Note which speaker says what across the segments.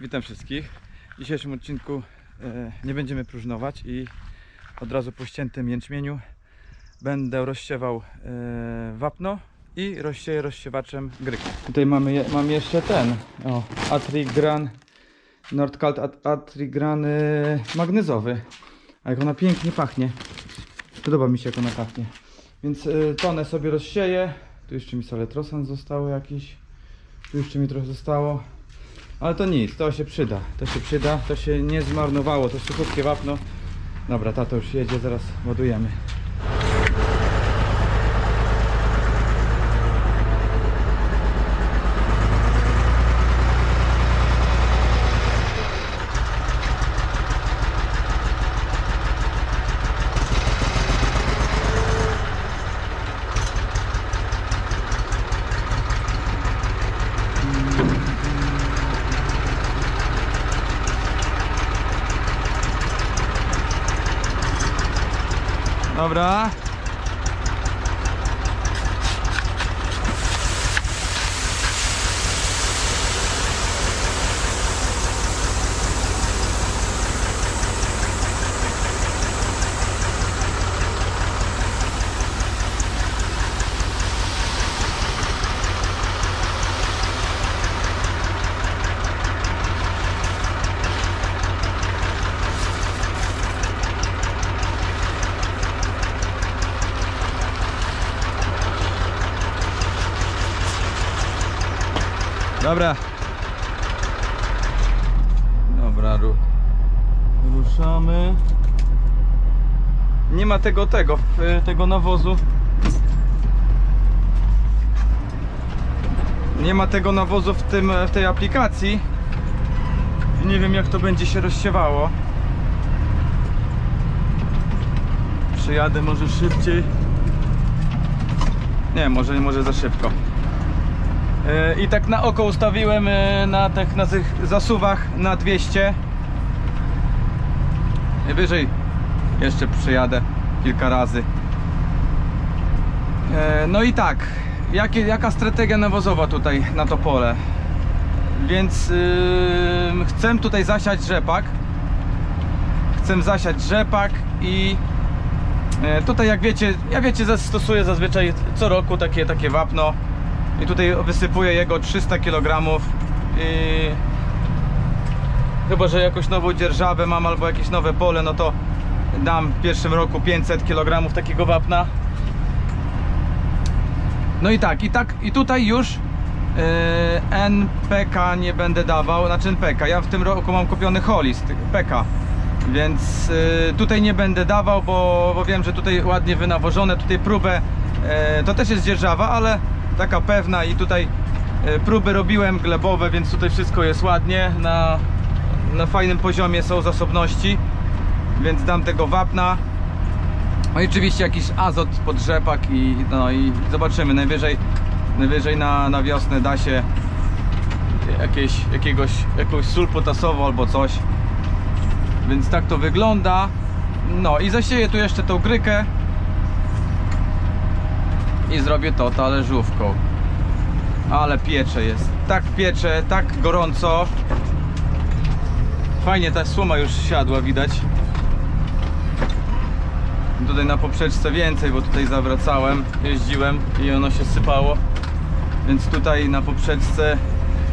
Speaker 1: Witam wszystkich. W dzisiejszym odcinku e, nie będziemy próżnować i od razu po ściętym jęczmieniu będę rozsiewał e, wapno i rozsieję rozsiewaczem grykę. Tutaj mamy, mam jeszcze ten, o, Atrigran, Nordkalt At- Atrigran e, magnezowy. A jak ona pięknie pachnie. Podoba mi się jak ona pachnie. Więc tonę sobie rozsieję. Tu jeszcze mi saletrosan zostało jakiś. Tu jeszcze mi trochę zostało. Ale to nic, to się przyda. To się przyda, to się nie zmarnowało, to suchutkie wapno. Dobra, tato już jedzie, zaraz ładujemy. Dobra. Dobra. Dobra, ru ruszamy. Nie ma tego, tego, w- tego nawozu. Nie ma tego nawozu w, tym, w tej aplikacji. Nie wiem jak to będzie się rozsiewało. Przyjadę może szybciej. Nie, może, może za szybko. E, I tak na oko ustawiłem e, na tych, na tych zasuwach na 200 Najwyżej jeszcze przyjadę kilka razy. E, No i tak jakie, Jaka strategia nawozowa tutaj na to pole? Więc yy, chcę tutaj zasiać rzepak. Chcę zasiać rzepak i Tutaj jak wiecie, ja wiecie zastosuję zazwyczaj co roku takie, takie wapno i tutaj wysypuję jego 300 kg i chyba, że jakąś nową dzierżawę mam albo jakieś nowe pole, no to dam w pierwszym roku 500 kg takiego wapna. No i tak, i tak, i tutaj już yy, NPK nie będę dawał, znaczy NPK, ja w tym roku mam kupiony Holist PK więc yy, tutaj nie będę dawał, bo, bo wiem, że tutaj ładnie wynawożone, tutaj próbę, yy, to też jest dzierżawa, ale taka pewna i tutaj yy, próby robiłem glebowe, więc tutaj wszystko jest ładnie, na, na fajnym poziomie są zasobności, więc dam tego wapna. No i oczywiście jakiś azot pod rzepak i no i zobaczymy, najwyżej, najwyżej na, na wiosnę da się jakieś, jakiegoś, jakąś sól potasową albo coś. Więc tak to wygląda. No i zasieję tu jeszcze tą grykę i zrobię to talerzówką. Ale piecze jest. Tak piecze, tak gorąco. Fajnie ta słoma już siadła, widać. Tutaj na poprzeczce więcej, bo tutaj zawracałem, jeździłem i ono się sypało. Więc tutaj na poprzeczce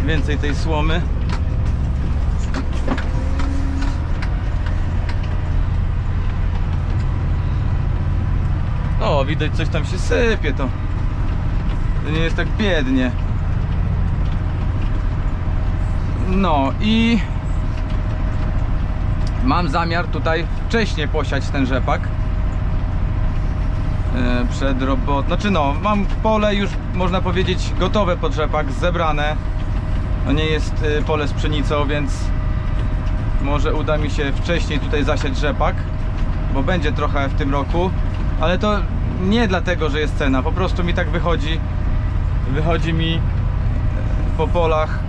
Speaker 1: więcej tej słomy. O, widać coś tam się sypie to. To nie jest tak biednie. No i mam zamiar tutaj wcześniej posiać ten rzepak. E, Przed robot. Znaczy no, mam pole już można powiedzieć gotowe pod rzepak, zebrane. To nie jest e, pole z pszenicą, więc może uda mi się wcześniej tutaj zasiać rzepak, bo będzie trochę w tym roku, ale to nie dlatego, że jest cena, po prostu mi tak wychodzi. Wychodzi mi e, po polach.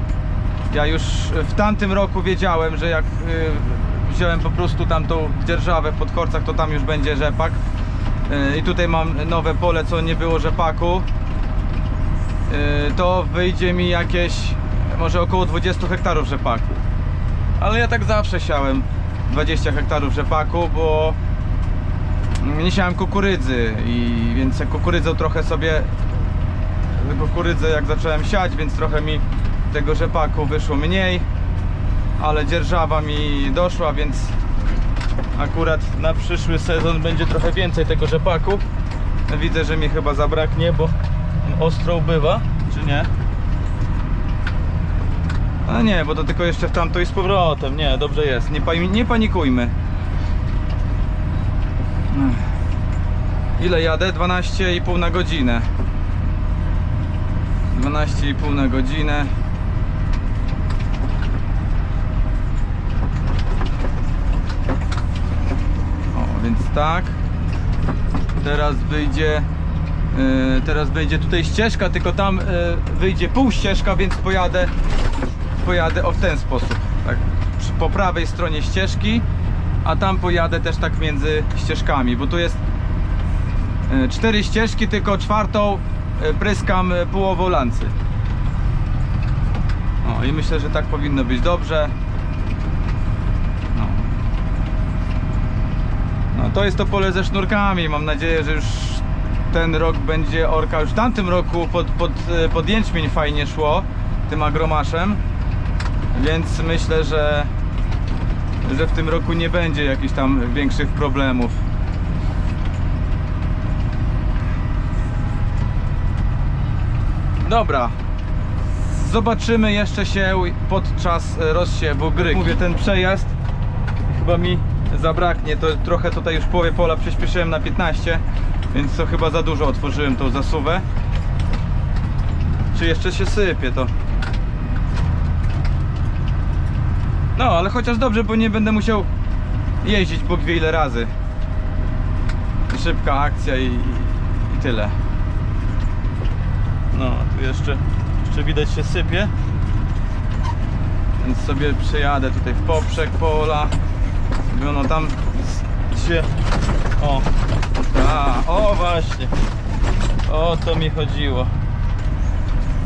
Speaker 1: Ja już w tamtym roku wiedziałem, że jak y, wziąłem po prostu tamtą dzierżawę w Podkorcach, to tam już będzie rzepak. Y, I tutaj mam nowe pole, co nie było rzepaku. To wyjdzie mi jakieś może około 20 hektarów rzepaku. Ale ja tak zawsze siałem 20 hektarów rzepaku, bo nie siałem kukurydzy i więc kukurydzą trochę sobie kukurydzę jak zacząłem siać, więc trochę mi tego rzepaku wyszło mniej, ale dzierżawa mi doszła, więc akurat na przyszły sezon będzie trochę więcej tego rzepaku. Widzę, że mi chyba zabraknie, bo ostro bywa, czy nie? A nie, bo to tylko jeszcze w tamto i z powrotem. Nie, dobrze jest. Nie, pani- nie panikujmy. Ech. Ile jadę? 12,5 na godzinę. 12,5 na godzinę. O, więc tak. Teraz wyjdzie yy, teraz będzie tutaj ścieżka, tylko tam yy, wyjdzie pół ścieżka, więc pojadę pojadę o w ten sposób. Tak po prawej stronie ścieżki, a tam pojadę też tak między ścieżkami, bo tu jest yy, cztery ścieżki, tylko czwartą yy, pryskam yy, połową lancy. O i myślę, że tak powinno być dobrze. No. No to jest to pole ze sznurkami. Mam nadzieję, że już ten rok będzie orka. Już w tamtym roku pod, pod, e, pod jęczmień fajnie szło tym agromaszem. Więc myślę, że, że w tym roku nie będzie jakichś tam większych problemów. Dobra. Zobaczymy jeszcze się podczas rozsiewu gry. Mówię, ten przejazd chyba mi zabraknie. To trochę tutaj już połowie pola przyspieszyłem na 15, więc to chyba za dużo otworzyłem tą zasuwę. Czy jeszcze się sypie to? No, ale chociaż dobrze, bo nie będę musiał jeździć Bóg wie ile razy. Szybka akcja i, i tyle. No, tu jeszcze, jeszcze widać się sypie. Więc sobie przejadę tutaj w poprzek pola. Ono tam się... O, a, o właśnie. O to mi chodziło.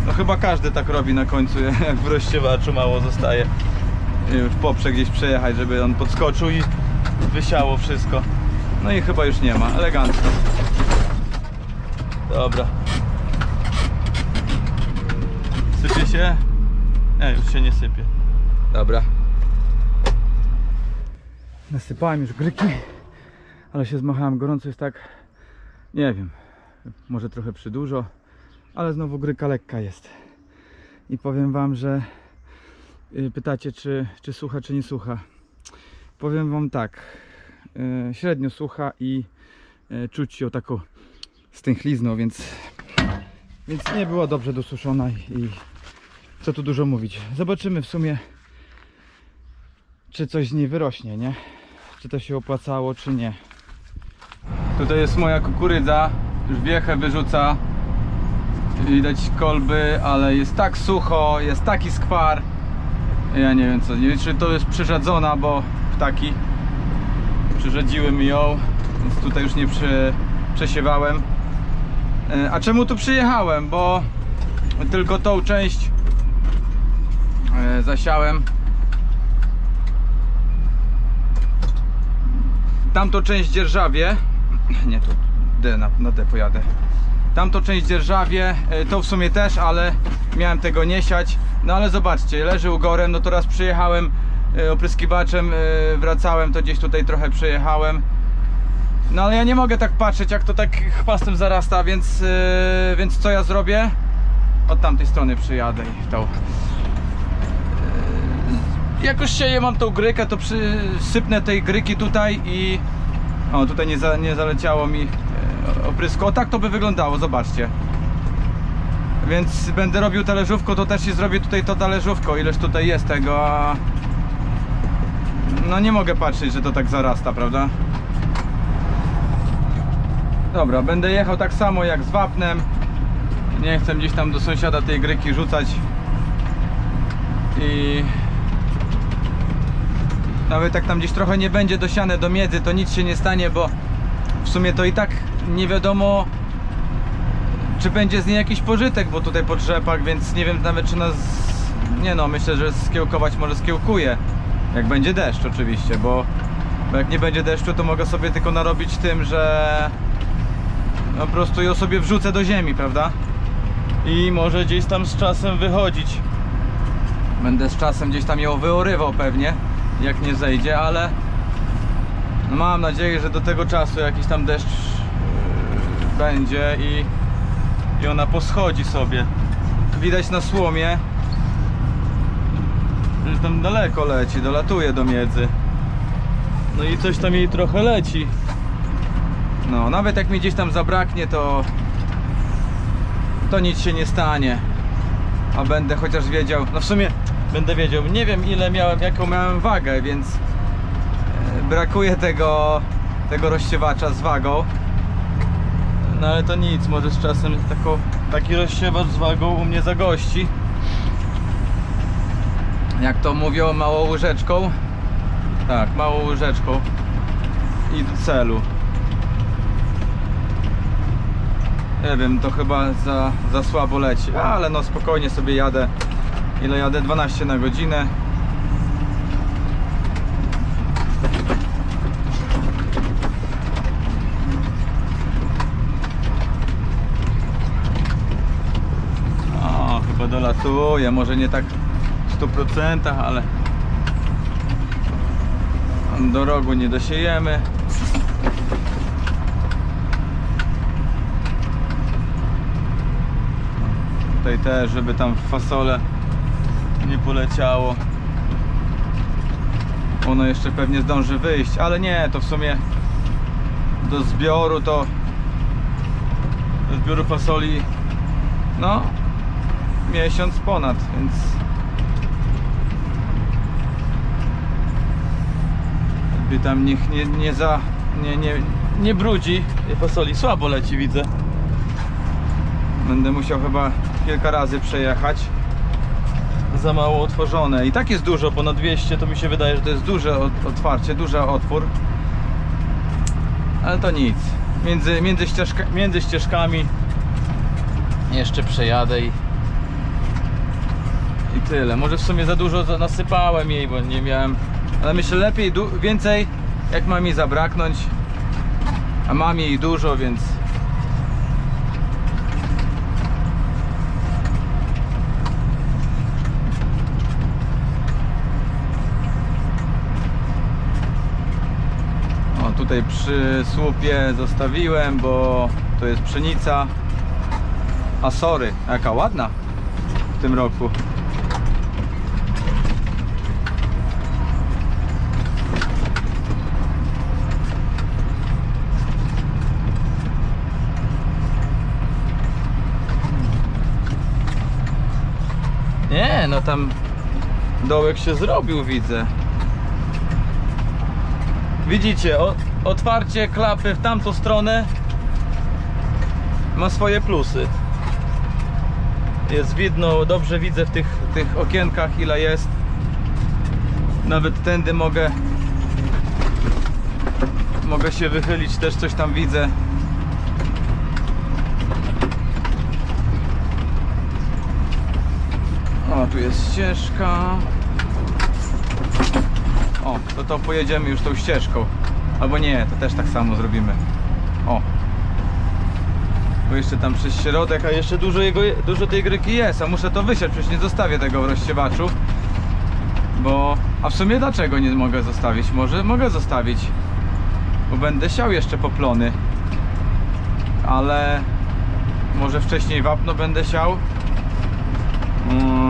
Speaker 1: No chyba każdy tak robi na końcu, jak w rozsiewaczu mało zostaje. W poprzek gdzieś przejechać, żeby on podskoczył i wysiało wszystko. No i chyba już nie ma, elegancko. Dobra. Sypie się? Nie, już się nie sypie. Dobra. Nasypałem już gryki, ale się zmachałem. Gorąco jest tak, nie wiem, może trochę przy dużo, ale znowu gryka lekka jest. I powiem Wam, że pytacie, czy, czy sucha, czy nie sucha. Powiem Wam tak, y, średnio sucha i y, czuć ją taką stęchlizną, więc, więc nie była dobrze dosuszona i co tu dużo mówić. Zobaczymy w sumie, czy coś z niej wyrośnie, nie? Czy to się opłacało, czy nie. Tutaj jest moja kukurydza, już wiechę wyrzuca. Widać kolby, ale jest tak sucho, jest taki skwar. Ja nie wiem co, nie wiem czy to jest przyrzadzona, bo ptaki przyrzadziły mi ją, więc tutaj już nie przesiewałem. E, A czemu tu przyjechałem? Bo tylko tą część e, zasiałem. Tamtą część dzierżawię. Nie, to D, na, na D pojadę. Tamtą część dzierżawię, e, tą w sumie też, ale miałem tego nie siać. No ale zobaczcie, leży ugorem, no to raz przyjechałem e, opryskiwaczem, e, wracałem, to gdzieś tutaj trochę przejechałem. No ale ja nie mogę tak patrzeć, jak to tak chwastem zarasta, więc, e, więc co ja zrobię? Od tamtej strony przyjadę i tą. Jak już sieję, mam tą grykę, to przysypnę tej gryki tutaj i... O, tutaj nie, za, nie zaleciało mi oprysko. O, tak to by wyglądało, zobaczcie. Więc będę robił talerzówką, to też i zrobię tutaj to talerzówką, ileż tutaj jest tego, a... No nie mogę patrzeć, że to tak zarasta, prawda? Dobra, będę jechał tak samo jak z wapnem. Nie chcę gdzieś tam do sąsiada tej gryki rzucać. I nawet jak tam gdzieś trochę nie będzie dosiane do miedzy, to nic się nie stanie, bo w sumie to i tak nie wiadomo czy będzie z niej jakiś pożytek, bo tutaj po drzepach, więc nie wiem nawet czy nas... Nie no, myślę, że skiełkować może skiełkuje. Jak będzie deszcz oczywiście, bo, bo jak nie będzie deszczu, to mogę sobie tylko narobić tym, że no, po prostu ją sobie wrzucę do ziemi, prawda? I może gdzieś tam z czasem wychodzić. Będę z czasem gdzieś tam ją wyorywał pewnie, jak nie zejdzie, ale no mam nadzieję, że do tego czasu jakiś tam deszcz yy, będzie i, i ona poschodzi sobie. Widać na słomie, że tam daleko leci, dolatuje do miedzy. No i coś tam jej trochę leci. No, nawet jak mi gdzieś tam zabraknie, to to nic się nie stanie. A będę chociaż wiedział, no w sumie będę wiedział, nie wiem ile miałem, jaką miałem wagę, więc e, brakuje tego, tego rozsiewacza z wagą. No ale to nic, może z czasem taką, taki rozsiewacz z wagą u mnie zagości. Jak to mówią, małą łyżeczką. Tak, małą łyżeczką. I do celu. Nie wiem, to chyba za, za słabo leci, ale no spokojnie sobie jadę. Ile jadę? 12 na godzinę. Dolatuje, może nie tak w 100%, ale do rogu nie dosiejemy. Tutaj też, żeby tam fasole nie poleciało. Ono jeszcze pewnie zdąży wyjść, ale nie, to w sumie do zbioru to do zbioru fasoli no miesiąc ponad, więc by tam niech nie, nie za nie, nie, nie brudzi fasoli, słabo leci widzę Będę musiał chyba kilka razy przejechać. Za mało otworzone. I tak jest dużo, ponad 200 to mi się wydaje, że to jest duże ot- otwarcie, duży otwór. Ale to nic. Między, między, ścieżka, między ścieżkami jeszcze przejadę i, i tyle. Może w sumie za dużo nasypałem jej, bo nie miałem. Ale myślę lepiej, więcej jak ma mi zabraknąć. A mam jej dużo, więc O, tutaj przy słupie zostawiłem, bo to jest pszenica. A sorry, jaka ładna w tym roku. Nie, no tam dołek się zrobił, widzę. Widzicie, otwarcie klapy w tamtą stronę ma swoje plusy. Jest widno, dobrze widzę w tych, tych okienkach ile jest. Nawet tędy mogę mogę się wychylić, też coś tam widzę. O, tu jest ścieżka. O, to to pojedziemy już tą ścieżką. Albo nie, to też tak samo zrobimy. O. Bo jeszcze tam przez środek, a jeszcze dużo, jego, dużo tej gryki jest, a muszę to wysiać, przecież nie zostawię tego w rozsiewaczu. Bo... A w sumie dlaczego nie mogę zostawić? Może mogę zostawić. Bo będę siał jeszcze poplony. Ale... Może wcześniej wapno będę siał? Mm.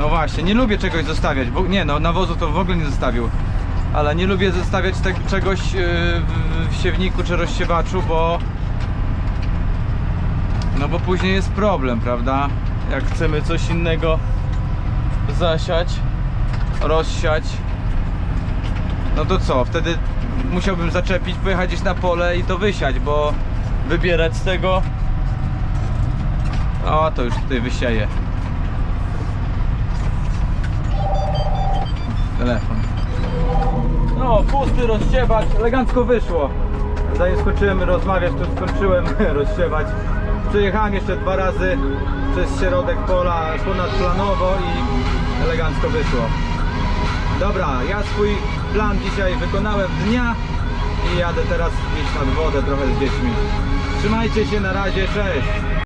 Speaker 1: No właśnie, nie lubię czegoś zostawiać. Bo, nie, no nawozu to w ogóle nie zostawił. Ale nie lubię zostawiać te, czegoś yy, w siewniku czy rozsiewaczu, bo no bo później jest problem, prawda? Jak chcemy coś innego zasiać, rozsiać, no to co? Wtedy musiałbym zaczepić, pojechać gdzieś na pole i to wysiać, bo wybierać z tego o, to już tutaj wysieje. Telefon. No, pusty rozsiewacz, elegancko wyszło. Zanim skończyłem rozmawiać, to skończyłem rozsiewać. Przejechałem jeszcze dwa razy przez środek pola ponadplanowo i elegancko wyszło. Dobra, ja swój plan dzisiaj wykonałem dnia i jadę teraz gdzieś nad wodę trochę z dziećmi. Trzymajcie się, na razie, cześć!